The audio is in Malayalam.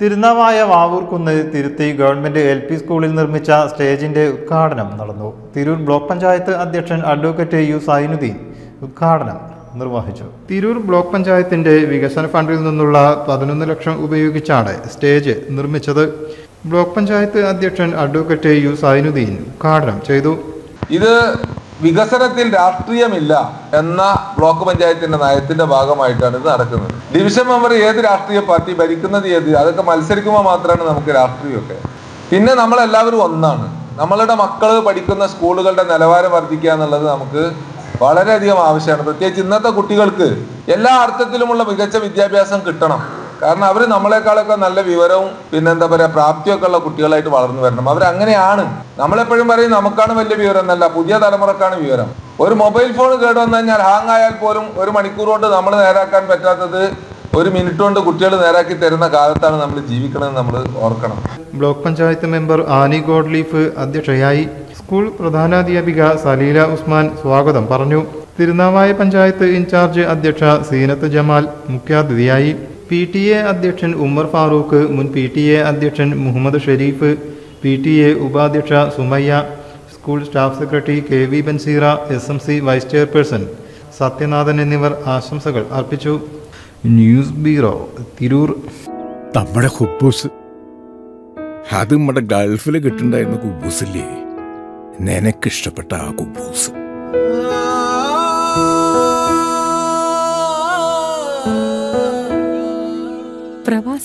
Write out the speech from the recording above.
തിരുനാവായ വാവൂർക്കുന്ന് തിരുത്തി ഗവൺമെന്റ് എൽ പി സ്കൂളിൽ നിർമ്മിച്ച സ്റ്റേജിന്റെ ഉദ്ഘാടനം നടന്നു. തിരൂർ ബ്ലോക്ക് പഞ്ചായത്ത് അധ്യക്ഷൻ അഡ്വക്കേറ്റ് യു സൈനുദ്ദീൻ ഉദ്ഘാടനം നിർവഹിച്ചു. തിരൂർ ബ്ലോക്ക് പഞ്ചായത്തിന്റെ വികസന ഫണ്ടിൽ നിന്നുള്ള പതിനൊന്ന് ലക്ഷം ഉപയോഗിച്ചാണ് സ്റ്റേജ് നിർമ്മിച്ചത്. ബ്ലോക്ക് പഞ്ചായത്ത് അധ്യക്ഷൻ അഡ്വക്കേറ്റ് യു സൈനുദ്ദീൻ ഉദ്ഘാടനം ചെയ്തു. ഇത് വികസനത്തിൽ രാഷ്ട്രീയമില്ല എന്ന ബ്ലോക്ക് പഞ്ചായത്തിന്റെ നയത്തിന്റെ ഭാഗമായിട്ടാണ് ഇത് നടക്കുന്നത്. ഡിവിഷൻ മെമ്പർ ഏത് രാഷ്ട്രീയ പാർട്ടി ഭരിക്കുന്നത് ഏത് അതൊക്കെ മത്സരിക്കുമ്പോൾ മാത്രമാണ് നമുക്ക് രാഷ്ട്രീയമൊക്കെ. പിന്നെ നമ്മളെല്ലാവരും ഒന്നാണ്. നമ്മളുടെ മക്കൾ പഠിക്കുന്ന സ്കൂളുകളുടെ നിലവാരം വർദ്ധിക്കുക എന്നുള്ളത് നമുക്ക് വളരെയധികം ആവശ്യമാണ്. പ്രത്യേകിച്ച് ഇന്നത്തെ കുട്ടികൾക്ക് എല്ലാ അർത്ഥത്തിലുമുള്ള മികച്ച വിദ്യാഭ്യാസം കിട്ടണം. കാരണം അവർ നമ്മളെക്കാളൊക്കെ നല്ല വിവരവും പിന്നെന്താ പറയുക പ്രാപ്തിയൊക്കെ ഉള്ള കുട്ടികളായിട്ട് വളർന്നു വരണം. അവരങ്ങനെയാണ് നമ്മളെപ്പോഴും പറയും നമുക്കാണ് വലിയ വിവരം എന്നല്ല പുതിയ തലമുറക്കാണ് വിവരം. ഒരു മൊബൈൽ ഫോൺ കേട് വന്നു കഴിഞ്ഞാൽ ഹാങ് ആയാൽ പോലും ഒരു മണിക്കൂർ കൊണ്ട് നമ്മൾ നേരാക്കാൻ പറ്റാത്തത് ഒരു മിനിറ്റ് കൊണ്ട് കുട്ടികൾ നേരാക്കി തരുന്ന കാലത്താണ് നമ്മൾ ജീവിക്കണമെന്ന് നമ്മൾ ഓർക്കണം. Block panchayat member Annie Godleaf അധ്യക്ഷയായി സ്കൂൾ പ്രധാനാധ്യാപിക സലീല ഉസ്മാൻ സ്വാഗതം പറഞ്ഞു. തിരുനാവായ പഞ്ചായത്ത് ഇൻചാർജ് അധ്യക്ഷ സീനത്ത് ജമാൽ മുഖ്യാതിഥിയായി. പി ടി എ അധ്യക്ഷൻ ഉമ്മർ ഫാറൂഖ് മുൻ പി ടി എ അധ്യക്ഷൻ Muhammad Sherif P T A ഉപാധ്യക്ഷ Sumayya school staff secretary K V Banseera S M C vice chairperson Sathyanathan എന്നിവർ ആശംസകൾ അർപ്പിച്ചു. News bureau Tirur. നമ്മുടെ കുബൂസ്. അത് നമ്മുടെ ഗൾഫിൽ കിട്ടുണ്ടായിരുന്ന കുബൂസില്ലേ? നിനക്കിഷ്ടപ്പെട്ട ആ കുബൂസ്.